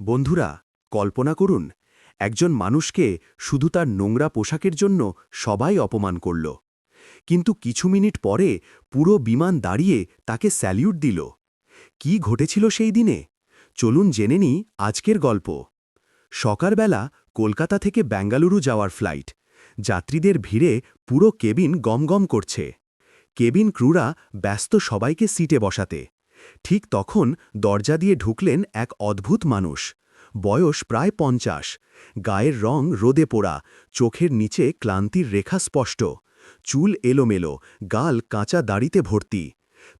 বন্ধুরা, কল্পনা করুন, একজন মানুষকে শুধু তার নোংরা পোশাকের জন্য সবাই অপমান করল। কিন্তু কিছু মিনিট পরে পুরো বিমান দাঁড়িয়ে তাকে স্যালিউট দিল। কি ঘটেছিল সেই দিনে? চলুন জেনে নিই আজকের গল্প। সকালবেলা কলকাতা থেকে বেঙ্গালুরু যাওয়ার ফ্লাইট। যাত্রীদের ভিড়ে পুরো কেবিন গমগম করছে। কেবিন ক্রুরা ব্যস্ত সবাইকে সিটে বসাতে। ঠিক তখন দরজা দিয়ে ঢুকলেন এক অদ্ভুত মানুষ। বয়স প্রায় পঞ্চাশ। গায়ের রং রোদে পোড়া, চোখের নিচে ক্লান্তির রেখা স্পষ্ট। চুল এলোমেলো, গাল কাঁচা দাড়িতে ভর্তি।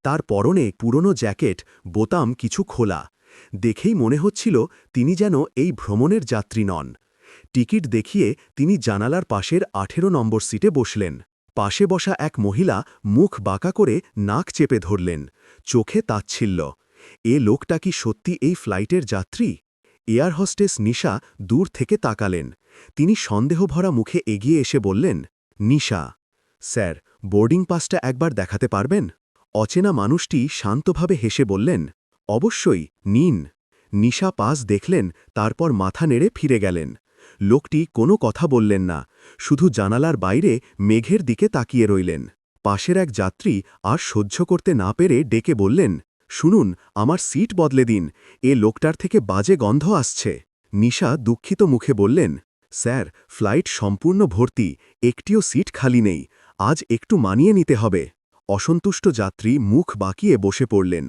তার পরনে পুরনো জ্যাকেট, বোতাম কিছু খোলা। দেখেই মনে হচ্ছিল তিনি যেন এই ভ্রমণের যাত্রী নন। টিকিট দেখিয়ে তিনি জানালার পাশের আঠেরো নম্বর সিটে বসলেন। পাশে বসা এক মহিলা মুখ বাঁকা করে নাক চেপে ধরলেন। চোখে তাচ্ছিল্য। এ লোকটা কি সত্যি এই ফ্লাইটের যাত্রী? এয়ার হোস্টেস নিশা দূর থেকে তাকালেন। তিনি সন্দেহভরা মুখে এগিয়ে এসে বললেন, নিশা, স্যার, বোর্ডিং পাসটা একবার দেখাতে পারবেন? অচেনা মানুষটি শান্তভাবে হেসে বললেন, অবশ্যই, নিন। নিশা পাস দেখলেন, তারপর মাথা নেড়ে ফিরে গেলেন। লোকটি কোনো কথা বললেন না, শুধু জানালার বাইরে মেঘের দিকে তাকিয়ে রইলেন। পাশের এক যাত্রী আর সহ্য করতে না পেরে ডেকে বললেন, শুনুন, আমার সিট বদলে দিন, এ লোকটার থেকে বাজে গন্ধ আসছে। নিশা দুঃখিত মুখে বললেন, স্যার, ফ্লাইট সম্পূর্ণ ভর্তি, একটিও সিট খালি নেই, আজ একটু মানিয়ে নিতে হবে। অসন্তুষ্ট যাত্রী মুখ বাঁকিয়ে বসে পড়লেন।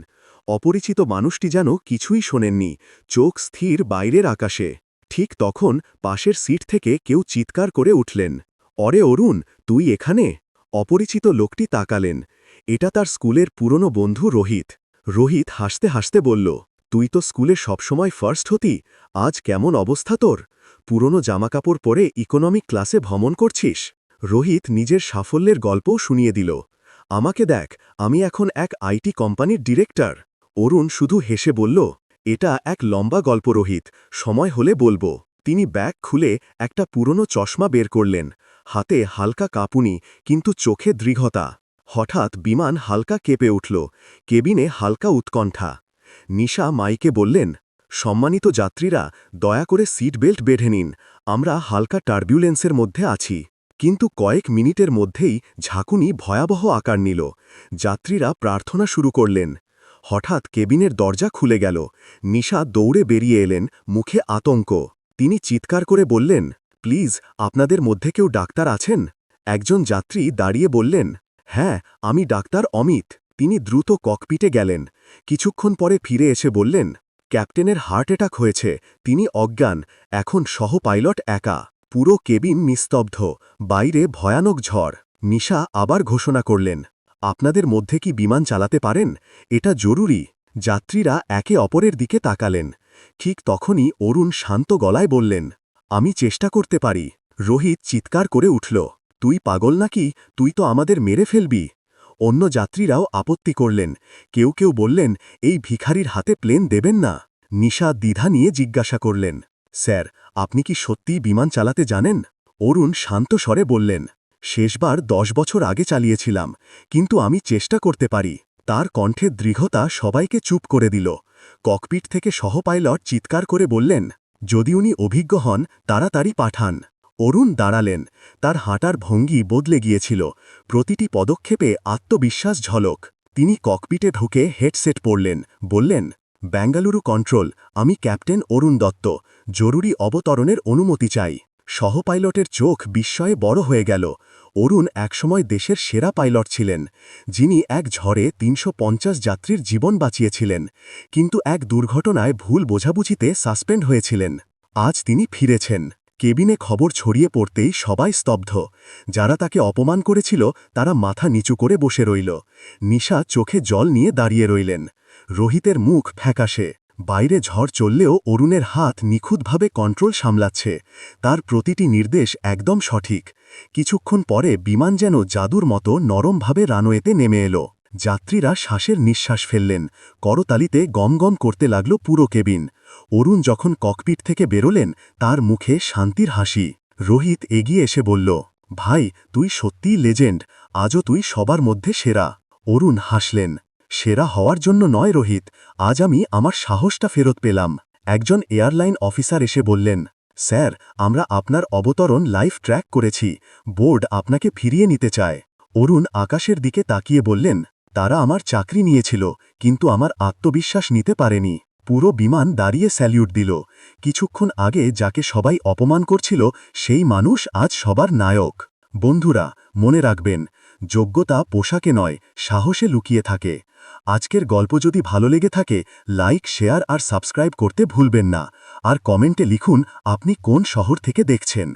অপরিচিত মানুষটি যেন কিছুই শোনেননি, চোখ স্থির বাইরের আকাশে। ঠিক তখন পাশের সিট থেকে কেউ চিৎকার করে উঠলেন। অরে অরুণ, তুই এখানে? অপরিচিত লোকটি তাকালেন। এটা তার স্কুলের পুরনো বন্ধু রোহিত। রোহিত হাসতে হাসতে বলল, তুই তো স্কুলে সবসময় ফার্স্ট হতি, আজ কেমন অবস্থা তোর? পুরনো জামাকাপড় পরে ইকোনমিক ক্লাসে ভ্রমণ করছিস? রোহিত নিজের সাফল্যের গল্পও শুনিয়ে দিল, আমাকে দেখ, আমি এখন এক আইটি কোম্পানির ডিরেক্টর অরুণ শুধু হেসে বলল এটা এক লম্বা গল্প রোহিত সময় হলে বলব। তিনি ব্যাগ খুলে একটা পুরনো চশমা বের করলেন। হাতে হালকা কাঁপুনি, কিন্তু চোখে দৃঢ়তা। হঠাৎ বিমান হালকা কেঁপে উঠল। কেবিনে হালকা উৎকণ্ঠা। নিশা মাইকে বললেন, সম্মানিত যাত্রীরা, দয়া করে সিট বেল্ট বেঁধে নিন। আমরা হালকা টার্বিউলেন্সের মধ্যে আছি। কিন্তু কয়েক মিনিটের মধ্যেই ঝাঁকুনি ভয়াবহ আকার নিল। যাত্রীরা প্রার্থনা শুরু করলেন হঠাৎ কেবিনের দরজা খুলে গেল। নিশা দৌড়ে বেরিয়ে এলেন, মুখে আতঙ্ক। তিনি চিৎকার করে বললেন, প্লিজ, আপনাদের মধ্যে কেউ ডাক্তার আছেন? একজন যাত্রী দাঁড়িয়ে বললেন হ্যাঁ আমি ডাক্তার অমিত। তিনি দ্রুত ককপিটে গেলেন। কিছুক্ষণ পরে ফিরে এসে বললেন, ক্যাপ্টেনের হার্ট অ্যাটাক হয়েছে। তিনি অজ্ঞান, এখন সহ পাইলট একা। পুরো কেবিন নিস্তব্ধ, বাইরে ভয়ানক ঝড়। নিশা আবার ঘোষণা করলেন আপনাদের মধ্যে কি বিমান চালাতে পারেন? এটা জরুরি। যাত্রীরা একে অপরের দিকে তাকালেন। ঠিক তখনই অরুণ শান্ত গলায় বললেন, আমি চেষ্টা করতে পারি। রোহিত চিৎকার করে উঠল, তুই পাগল নাকি? তুই তো আমাদের মেরে ফেলবি। অন্য যাত্রীরাও আপত্তি করলেন, কেউ কেউ বললেন, এই ভিখারির হাতে প্লেন দেবেন না। নিশা দ্বিধা নিয়ে জিজ্ঞাসা করলেন, স্যার, আপনি কি সত্যিই বিমান চালাতে জানেন? অরুণ শান্ত স্বরে বললেন শেষবার দশ বছর আগে চালিয়েছিলাম, কিন্তু আমি চেষ্টা করতে পারি। তার কণ্ঠের দৃঢ়তা সবাইকে চুপ করে দিল। ককপিট থেকে সহ পাইলট চিৎকার করে বললেন, যদি উনি অভিজ্ঞ হন, তাড়াতাড়ি পাঠান। অরুণ দাঁড়ালেন। তার হাঁটার ভঙ্গি বদলে গিয়েছিল। প্রতিটি পদক্ষেপে আত্মবিশ্বাস ঝলক। তিনি ককপিটে ঢুকে হেডসেট পরলেন, বললেন বেঙ্গালুরু কন্ট্রোল, আমি ক্যাপ্টেন অরুণ দত্ত। জরুরি অবতরণের অনুমতি চাই। সহ পাইলটের চোখ বিস্ময়ে বড় হয়ে গেল। অরুণ একসময় দেশের সেরা পাইলট ছিলেন, যিনি এক ঝড়ে তিনশো পঞ্চাশ যাত্রীর জীবন বাঁচিয়েছিলেন, কিন্তু এক দুর্ঘটনায় ভুল বোঝাবুঝিতে সাসপেন্ড হয়েছিলেন। আজ তিনি ফিরেছেন। কেবিনে খবর ছড়িয়ে পড়তেই সবাই স্তব্ধ। যারা তাকে অপমান করেছিল, তারা মাথা নিচু করে বসে রইল। নিশা চোখে জল নিয়ে দাঁড়িয়ে রইলেন। রোহিতের মুখ ফ্যাকাশে। বাইরে ঝড় চললেও অরুণের হাত নিখুঁতভাবে কন্ট্রোল সামলাচ্ছে। তার প্রতিটি নির্দেশ একদম সঠিক। কিছুক্ষণ পরে বিমান যেন জাদুর মতো নরমভাবে রানওয়েতে নেমে এলো। যাত্রীরা শ্বাসের নিঃশ্বাস ফেললেন। করতালিতে গম গম করতে লাগল পুরো কেবিন। অরুণ যখন ককপিট থেকে বেরোলেন, তার মুখে শান্তির হাসি। রোহিত এগিয়ে এসে বলল, ভাই, তুই সত্যিই লেজেন্ড আজও তুই সবার মধ্যে সেরা। অরুণ হাসলেন। সেরা হওয়ার জন্য নয় রোহিত, আজ আমি আমার সাহসটা ফেরত পেলাম। একজন এয়ারলাইন অফিসার এসে বললেন, স্যার, আমরা আপনার অবতরণ লাইভ ট্র্যাক করেছি, বোর্ড আপনাকে ফিরিয়ে নিতে চায়। অরুণ আকাশের দিকে তাকিয়ে বললেন, তারা আমার চাকরি নিয়েছিল, কিন্তু আমার আত্মবিশ্বাস নিতে পারেনি। পুরো বিমান দাঁড়িয়ে স্যালিউট দিল। কিছুক্ষণ আগে যাকে সবাই অপমান করছিল, সেই মানুষ আজ সবার নায়ক। বন্ধুরা, মনে রাখবেন যোগ্যতা পোশাকে নয়, সাহসে লুকিয়ে থাকে। আজকের গল্প যদি ভালো লেগে থাকে, লাইক, শেয়ার আর সাবস্ক্রাইব করতে ভুলবেন না। আর কমেন্টে লিখুন, আপনি কোন শহর থেকে দেখছেন?